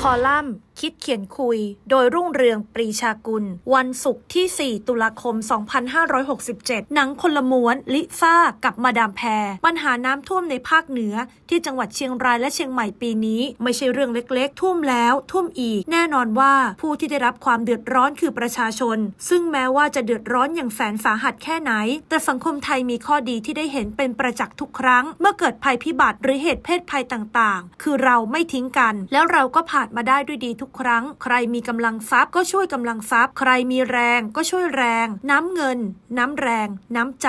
คอลัมน์ คิดเขียนคุย โดยรุ่งเรืองปรีชากุล วันศุกร์ที่ 4 ตุลาคม 2567 หนังคนละม้วน ลิซ่า กับมาดามแพร ปัญหาน้ำท่วมในภาคเหนือ ที่จังหวัดเชียงรายและเชียงใหม่ปีนี้ ไม่ใช่เรื่องเล็กๆ ท่วมแล้วท่วมอีก แน่นอนว่าผู้ที่ได้รับความเดือดร้อนคือประชาชน ซึ่งแม้ว่าจะเดือดร้อนอย่างแสนสาหัสแค่ไหน แต่สังคมไทยมีข้อดีที่ได้เห็นเป็นประจักษ์ทุกครั้ง เมื่อเกิดภัยพิบัติหรือเหตุเพศภัยต่างๆ คือเราไม่ทิ้งกัน แล้วเราก็ผ่านมาได้ด้วยดีทุกครั้ง ใครมีกำลังทรัพย์ก็ช่วยกำลังทรัพย์ ใครมีแรงก็ช่วยแรง น้ำเงิน น้ำแรง น้ำใจ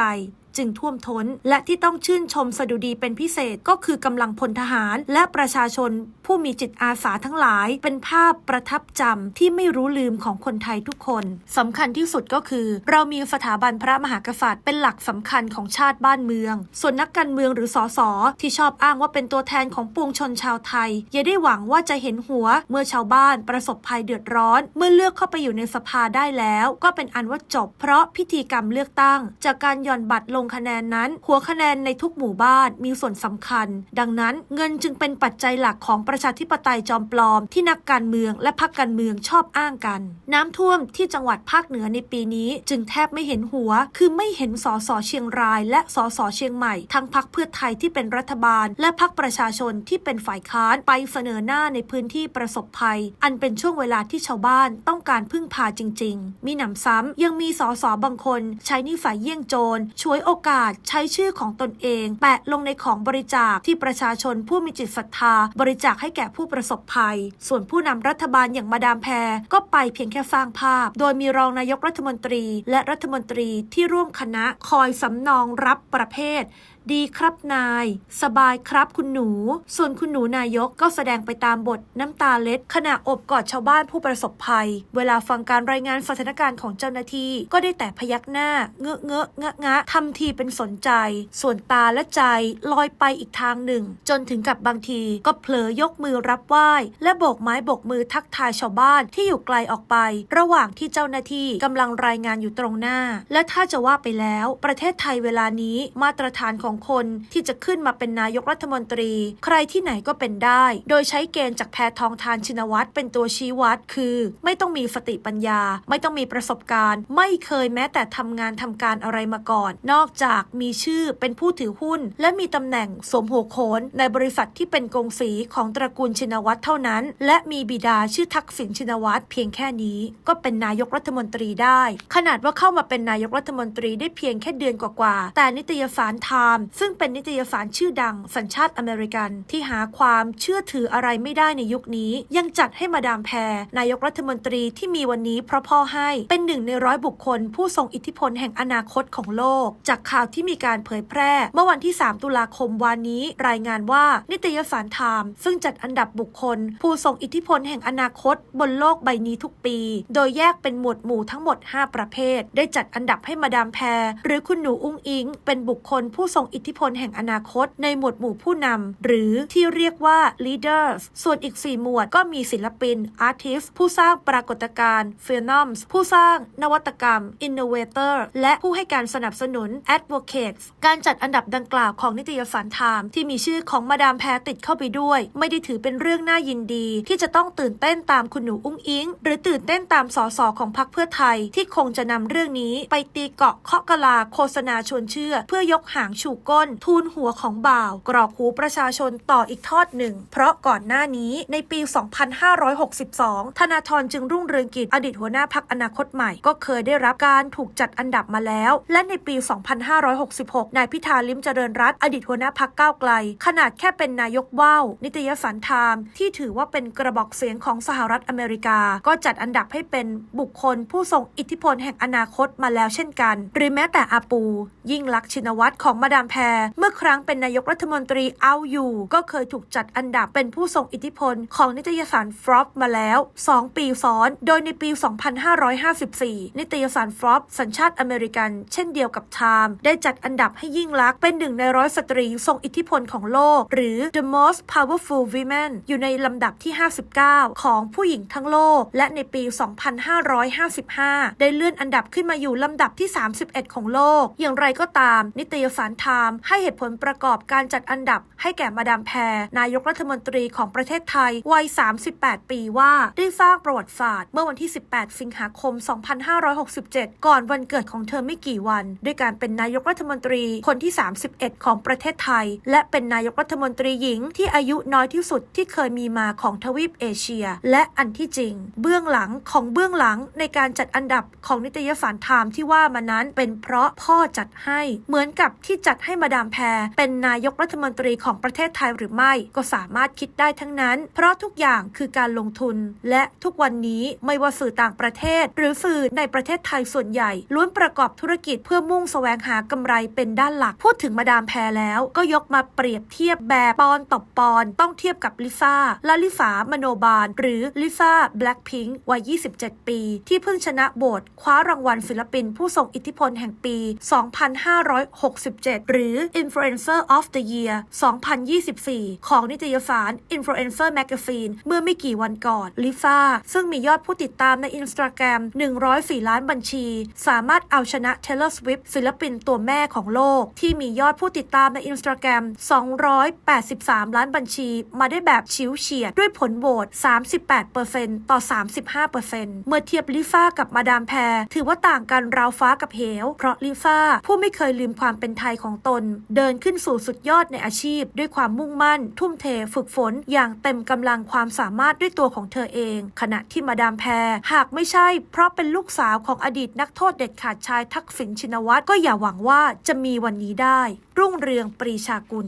จึงท่วมท้น และที่ต้องชื่นชมสดุดีเป็นพิเศษก็คือกำลังพลทหาร และประชาชนผู้มีจิตอาสาทั้งหลาย เป็นภาพประทับจำที่ไม่รู้ลืมของคนไทยทุกคนสำคัญที่สุดก็คือ เรามีสถาบันพระมหากษัตริย์เป็นหลักสำคัญของชาติบ้านเมือง ส่วนนักการเมืองหรือสสที่ชอบอ้างว่าเป็นตัวแทนของปวงชนชาวไทย อย่าได้หวังว่าจะเห็นหัวเมื่อชาวบ้านประสบภัยเดือดร้อน เมื่อเลือกเข้าไปอยู่ในสภาได้แล้ว ก็เป็นอันว่าจบ เพราะพิธีกรรมเลือกตั้ง จากการหย่อนบัตรลงคะแนนนั้น หัวคะแนนในทุกหมู่บ้านมีส่วนสำคัญ ดังนั้นเงินจึงเป็นปัจจัยหลักของประชาธิปไตยจอมปลอม ที่นักการเมืองและพรรคการเมืองชอบอ้างกัน น้ำท่วมที่จังหวัดภาคเหนือในปีนี้ จึงแทบไม่เห็นหัว คือไม่เห็นสสเชียงราย และสสเชียงใหม่ ทั้งพรรคเพื่อไทยที่เป็นรัฐบาล และพรรคประชาชนที่เป็นฝ่ายค้านไปเสนอหน้าในพื้นที่ประสบภัย อันเป็นช่วงเวลาที่ชาวบ้านต้องการพึ่งพาจริง ๆ มีหนำซ้ำยังมีสสบางคน ใช้นิสัยเยี่ยงโจรช่วยโอกาสใช้ชื่อของตนเอง แปะลงในของบริจาคที่ประชาชนผู้มีจิตศรัทธา บริจาคให้แก่ผู้ประสบภัย ส่วนผู้นำรัฐบาลอย่างมาดามแพรก็ไปเพียงแค่สร้างภาพ โดยมีรองนายกรัฐมนตรี และรัฐมนตรีที่ร่วมคณะคอยสำนองรับประเภทดีครับนาย สบายครับคุณหนู ส่วนคุณหนูนายกก็แสดงไปตามบทน้ำตาเล็ด ขณะอบกอดชาวบ้านผู้ประสบภัย เวลาฟังการรายงานสถานการณ์ของเจ้าหน้าที่ ก็ได้แต่พยักหน้า เงอะเงอะงะงะทำทีเป็นสนใจ ส่วนตาและใจลอยไปอีกทางหนึ่ง จนถึงกับบางทีก็เผลอยกมือรับไหว้ และโบกไม้โบกมือทักทายชาวบ้านที่อยู่ไกลออกไป ระหว่างที่เจ้าหน้าที่กำลังรายงานอยู่ตรงหน้า และถ้าจะว่าไปแล้ว ประเทศไทยเวลานี้มาตรฐานของคนที่จะขึ้นมาเป็นนายกรัฐมนตรี ใครที่ไหนก็เป็นได้ โดยใช้เกณฑ์จากแพทองทานชินวัตรเป็นตัวชี้วัด คือ ไม่ต้องมีสติปัญญา ไม่ต้องมีประสบการณ์ ไม่เคยแม้แต่ทำงานทำการอะไรมาก่อน นอกจากมีชื่อเป็นผู้ถือหุ้น และมีตำแหน่งสมหัวโขนในบริษัทที่เป็นกงสีของตระกูลชินวัตรเท่านั้น และมีบิดาชื่อทักษิณชินวัตรเพียงแค่นี้ ก็เป็นนายกรัฐมนตรีได้ ขนาดว่าเข้ามาเป็นนายกรัฐมนตรีได้เพียงแค่เดือนกว่าๆแต่นิตยสารไทม์ซึ่งเป็นนิตยสารชื่อดัง สัญชาติอเมริกัน ที่หาความเชื่อถืออะไรไม่ได้ในยุคนี้ ยังจัดให้มาดามแพรนายกรัฐมนตรีที่มีวันนี้เพราะพ่อให้เป็นหนึ่งในร้อยบุคคล ผู้ทรงอิทธิพลแห่งอนาคตของโลก จากข่าวที่มีการเผยแพร่ เมื่อวันที่ 3 ตุลาคมวานนี้ รายงานว่านิตยสารไทม์ซึ่งจัดอันดับบุคคล ผู้ทรงอิทธิพลแห่งอนาคต บนโลกใบนี้ทุกปี โดยแยกเป็นหมวดหมู่ทั้งหมด 5 ประเภท ได้จัดอันดับให้มาดามแพรหรือคุณหนูอุ้งอิง เป็นบุคคลผู้ทรงอิทธิพลแห่งอนาคต ในหมวดหมู่ผู้นำหรือที่เรียกว่า leaders ส่วนอีก 4 หมวดก็มีศิลปิน artist ผู้สร้างปรากฏการณ์ phenoms ผู้สร้างนวัตกรรม innovator และผู้ให้การสนับสนุน advocates การจัดอันดับดังกล่าวของนิตยสารไทม์ที่มีชื่อของมาดามแพรติดเข้าไปด้วย ไม่ได้ถือเป็นเรื่องน่ายินดี ที่จะต้องตื่นเต้นตามคุณหนูอุ้งอิง หรือตื่นเต้นตามสสของพรรคเพื่อไทย ที่คงจะนำเรื่องนี้ไปตีเกาะเคาะกะลาโฆษณาชวนเชื่อ เพื่อยกหางชูก้นทูลหัวของบ่าว กรอกหูประชาชนต่ออีกทอดหนึ่ง เพราะก่อนหน้านี้ในปี 2562 ธนาธรจึงรุ่งเรืองกิจอดีตหัวหน้าพักอนาคตใหม่ ก็เคยได้รับการถูกจัดอันดับมาแล้ว และในปี 2566 นายพิธาลิมเจริญรัตอดีตหัวหน้าพักก้าวไกล ขนาดแค่เป็นนายกว่าวนิตยสารไทม์ที่ถือว่าเป็นกระบอกเสียงของสหรัฐอเมริกา ก็จัดอันดับให้เป็นบุคคลผู้ทรงอิทธิพลแห่งอนาคตมาแล้วเช่นกัน หรือแม้แต่อาปู ยิ่งลักษณ์ชินวัตรของมาดามแพร เมื่อครั้งเป็นนายกรัฐมนตรีเอาอยู่ ก็เคยถูกจัดอันดับเป็นผู้ทรงอิทธิพล ของนิตยสารฟรอปมาแล้ว 2 ปีซ้อน โดยในปี 2554 นิตยสารฟรอปสัญชาติอเมริกัน เช่นเดียวกับไทม์ได้จัดอันดับให้ยิ่งลักษณ์เป็นหนึ่งในร้อยสตรีทรงอิทธิพลของโลก หรือ the most powerful women อยู่ในลำดับที่ 59 ของผู้หญิงทั้งโลก และในปี 2555 ได้เลื่อนอันดับขึ้นมาอยู่ลำดับที่ 31 ของโลก อย่างไรก็ตาม นิตยสารไทม์ให้เหตุผลประกอบการจัดอันดับ ให้แก่มาดามแพรนายกรัฐมนตรีของประเทศไทยวัย 38 ปีว่าได้สร้างประวัติศาสตร์เมื่อวันที่ 18 สิงหาคม 2567 ก่อนวันเกิดของเธอไม่กี่วัน ด้วยการเป็นนายกรัฐมนตรีคนที่ 31 ของประเทศไทย และเป็นนายกรัฐมนตรีหญิงที่อายุน้อยที่สุดที่เคยมีมาของทวีปเอเชีย และอันที่จริง เบื้องหลังของเบื้องหลังในการจัดอันดับของนิตยสารไทม์ที่ว่ามานั้นเป็นเพราะพ่อจัดให้เหมือนกับที่จัดให้ให้มาดามแพรเป็นนายกรัฐมนตรีของประเทศไทยหรือไม่ก็สามารถคิดได้ทั้งนั้น เพราะทุกอย่างคือการลงทุน และทุกวันนี้ไม่ว่าสื่อต่างประเทศ หรือสื่อในประเทศไทยส่วนใหญ่ ล้วนประกอบธุรกิจเพื่อมุ่งแสวงหากำไรเป็นด้านหลัก พูดถึงมาดามแพรแล้วก็ยกมาเปรียบเทียบแบบปอนต่อปอนต้องเทียบกับลิซ่าและลิสามโนบาล หรือลิซ่าแบล็คพิงค์วัย 27 ปี ที่เพิ่งชนะโบทคว้ารางวัลศิลปินผู้ทรงอิทธิพลแห่งปี 2567หรือ Influencer of the Year 2024 ของนิตยสาร Influencer Magazine เมื่อไม่กี่วันก่อนลิซ่าซึ่งมียอดผู้ติดตามใน Instagram 104 ล้านบัญชี สามารถเอาชนะ Taylor Swift ศิลปินตัวแม่ของโลก ที่มียอดผู้ติดตามใน Instagram 283 ล้านบัญชี มาได้แบบชิวเฉียดด้วยผลโหวต 38%ต่อ 35%เมื่อเทียบลิซ่ากับมาดามแพร ถือว่าต่างกันราวฟ้ากับเหว เพราะลิซ่าผู้ไม่เคยลืมความเป็นไทยของตน เดินขึ้นสู่สุดยอดในอาชีพ ด้วยความมุ่งมั่น ทุ่มเทฝึกฝนอย่างเต็มกำลังความสามารถด้วยตัวของเธอเอง ขณะที่มาดามแพรหากไม่ใช่ เพราะเป็นลูกสาวของอดีตนักโทษเด็ดขาดชายทักษิณชินวัตรก็อย่าหวังว่าจะมีวันนี้ได้ รุ่งเรืองปรีชากุล